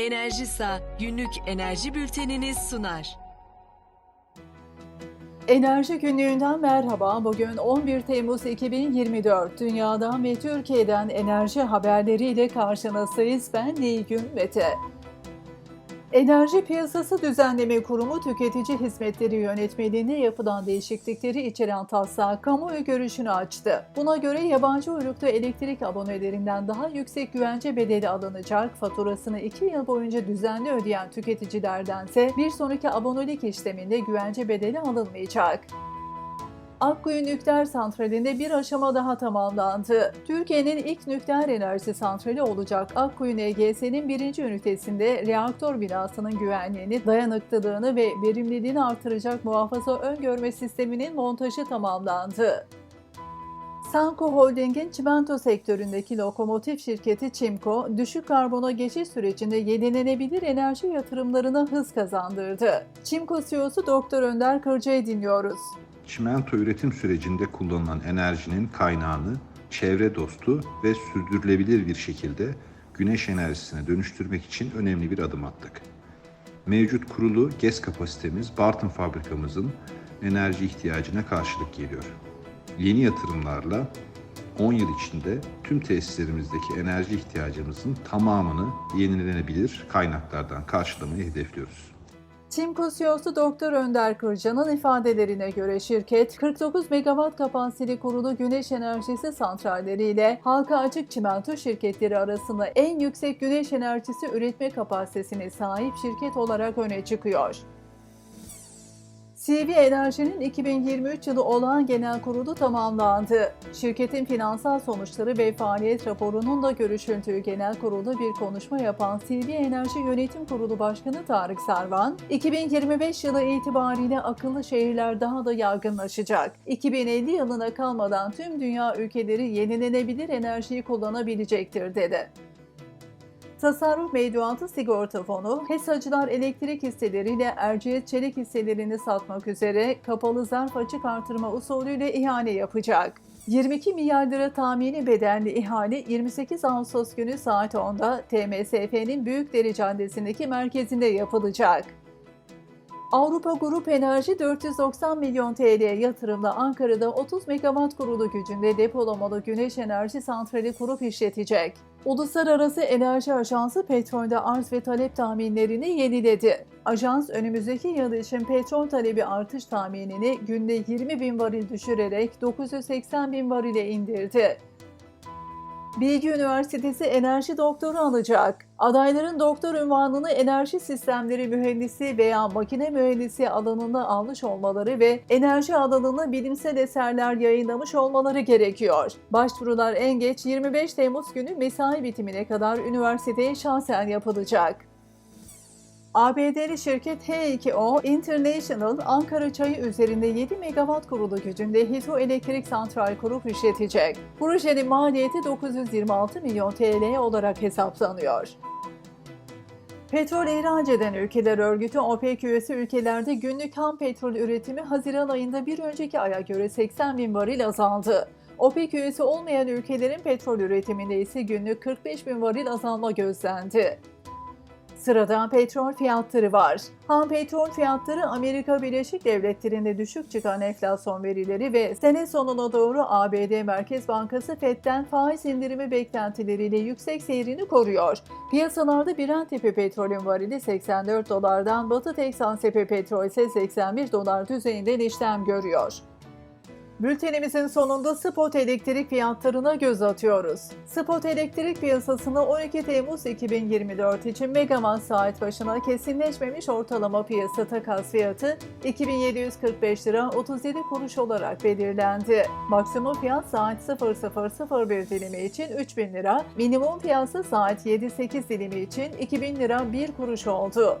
Enerjisa günlük enerji bültenini sunar. Enerji günlüğünden merhaba. Bugün 11 Temmuz 2024. Dünyadan ve Türkiye'den enerji haberleriyle karşınızdayız. Ben Nilgün Mete. Enerji Piyasası Düzenleme Kurumu Tüketici Hizmetleri Yönetmeliğine yapılan değişiklikleri içeren taslağı kamuoyu görüşünü açtı. Buna göre yabancı uyruklu elektrik abonelerinden daha yüksek güvence bedeli alınacak, faturasını 2 yıl boyunca düzenli ödeyen tüketicilerdense bir sonraki abonelik işleminde güvence bedeli alınmayacak. Akkuyu Nükleer Santrali'nde bir aşama daha tamamlandı. Türkiye'nin ilk nükleer enerji santrali olacak Akkuyu NGS'nin birinci ünitesinde reaktör binasının güvenliğini, dayanıklılığını ve verimliliğini artıracak muhafaza öngörme sisteminin montajı tamamlandı. Sanko Holding'in çimento sektöründeki lokomotif şirketi Çimko, düşük karbona geçiş sürecinde yenilenebilir enerji yatırımlarına hız kazandırdı. Çimko CEO'su Doktor Önder Kırca'yı dinliyoruz. Çimento üretim sürecinde kullanılan enerjinin kaynağını çevre dostu ve sürdürülebilir bir şekilde güneş enerjisine dönüştürmek için önemli bir adım attık. Mevcut kurulu GES kapasitemiz Bartın fabrikamızın enerji ihtiyacına karşılık geliyor. Yeni yatırımlarla 10 yıl içinde tüm tesislerimizdeki enerji ihtiyacımızın tamamını yenilenebilir kaynaklardan karşılamayı hedefliyoruz. Çimko CEO'su Doktor Önder Kırca'nın ifadelerine göre şirket 49 megawatt kapasiteli kurulu güneş enerjisi santralleriyle halka açık çimento şirketleri arasında en yüksek güneş enerjisi üretme kapasitesine sahip şirket olarak öne çıkıyor. CV Enerji'nin 2023 yılı olağan genel kurulu tamamlandı. Şirketin finansal sonuçları ve faaliyet raporunun da görüşüldüğü genel kurulda bir konuşma yapan CV Enerji Yönetim Kurulu Başkanı Tarık Sarvan, 2025 yılı itibariyle akıllı şehirler daha da yaygınlaşacak. 2050 yılına kalmadan tüm dünya ülkeleri yenilenebilir enerjiyi kullanabilecektir dedi. Tasarruf Mevduatı Sigorta Fonu, HESA'cılar elektrik hisseleriyle Erciyes Çelik hisselerini satmak üzere kapalı zarf açık artırma usulüyle ihale yapacak. 22 milyar lira tahmini bedelli ihale 28 Ağustos günü saat 10'da TMSF'nin Büyükdere Caddesi'ndeki merkezinde yapılacak. Avrupa Grup Enerji 490 milyon TL yatırımla Ankara'da 30 megawatt kurulu gücünde depolamalı güneş enerji santrali kurup işletecek. Uluslararası Enerji Ajansı petrolde arz ve talep tahminlerini yeniledi. Ajans önümüzdeki yıl için petrol talebi artış tahminini günde 20 bin varil düşürerek 980 bin varile indirdi. Bilgi Üniversitesi enerji doktoru alacak. Adayların doktor unvanını enerji sistemleri mühendisi veya makine mühendisi alanında almış olmaları ve enerji alanında bilimsel eserler yayınlamış olmaları gerekiyor. Başvurular en geç 25 Temmuz günü mesai bitimine kadar üniversiteye şahsen yapılacak. ABD'li şirket H2O International Ankara çayı üzerinde 7 megawatt kurulu gücünde hidroelektrik santral kurup işletecek. Projenin maliyeti 926 milyon TL olarak hesaplanıyor. Petrol ihraç eden ülkeler örgütü OPEC üyesi ülkelerde günlük ham petrol üretimi Haziran ayında bir önceki aya göre 80 bin varil azaldı. OPEC üyesi olmayan ülkelerin petrol üretiminde ise günlük 45 bin varil azalma gözlendi. Sırada petrol fiyatları var. Ham petrol fiyatları Amerika Birleşik Devletleri'nde düşük çıkan enflasyon verileri ve sene sonuna doğru ABD Merkez Bankası FED'den faiz indirimi beklentileriyle yüksek seyrini koruyor. Piyasalarda Brent tipi petrolün varili 84 dolardan, Batı Teksas tipi petrol ise 81 dolar düzeyinde işlem görüyor. Bültenimizin sonunda spot elektrik fiyatlarına göz atıyoruz. Spot elektrik piyasasında 12 Temmuz 2024 için megawatt saat başına kesinleşmemiş ortalama piyasa takas fiyatı 2745 lira 37 kuruş olarak belirlendi. Maksimum fiyat saat 0001 dilimi için 3000 lira, minimum fiyatı saat 7-8 dilimi için 2000 lira 1 kuruş oldu.